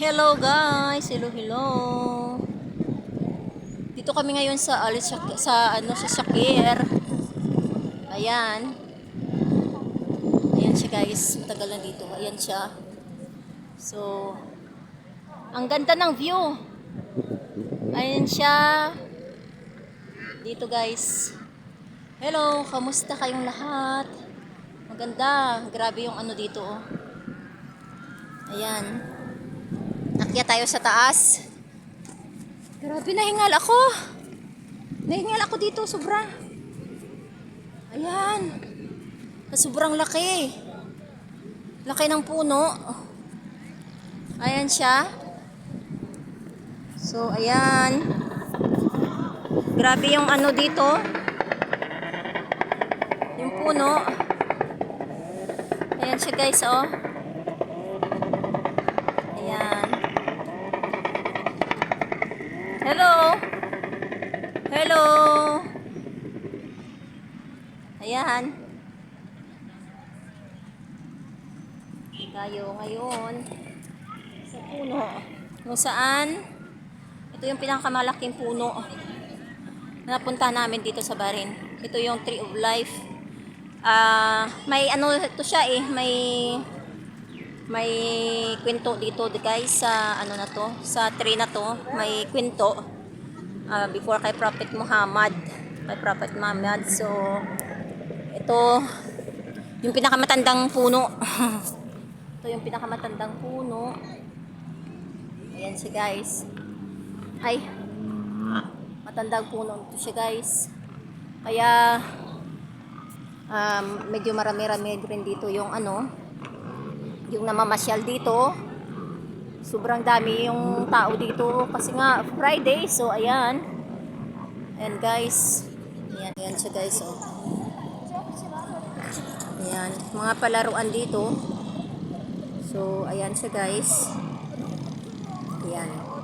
Hello guys, hello hello. Dito kami ngayon sa Alice sa ano sa Shakir. Ayan. Ayan siya guys, matagal na dito. Ayan siya. So, ang ganda ng view. Ayan siya. Dito guys. Hello, kamusta kayong lahat? Maganda. Grabe yung ano dito oh. Ayan. Akyat tayo sa taas. Grabe, nahingal ako. Nahingal ako dito, sobra. Ayan. Sobrang laki. Laki ng puno. Ayan siya. So, ayan. Grabe yung ano dito. Yung puno. Ayan siya guys, oh. Ayan. Hello. Hello. Ayan. Tayo ngayon sa puno. Kung saan ito yung pinakamalaking puno na napunta namin dito sa Barin. Ito yung Tree of Life. Ah, may ano ito siya eh, may may kwento dito guys sa ano na to, sa tree na to, may kwento ah, before kay Prophet Muhammad, kay Prophet Muhammad. So ito yung pinakamatandang puno. ito yung pinakamatandang puno. Ayan siya guys. Ay, matandang puno ito siya guys. Kaya um, medyo marami-rami rin dito yung ano, yung namamasyal dito. Sobrang dami yung tao dito kasi nga Friday. So ayan. Ayan guys. Ayan, ayan siya guys. Oh. Ayan. Mga palaruan dito. So ayan siya guys. Ayan.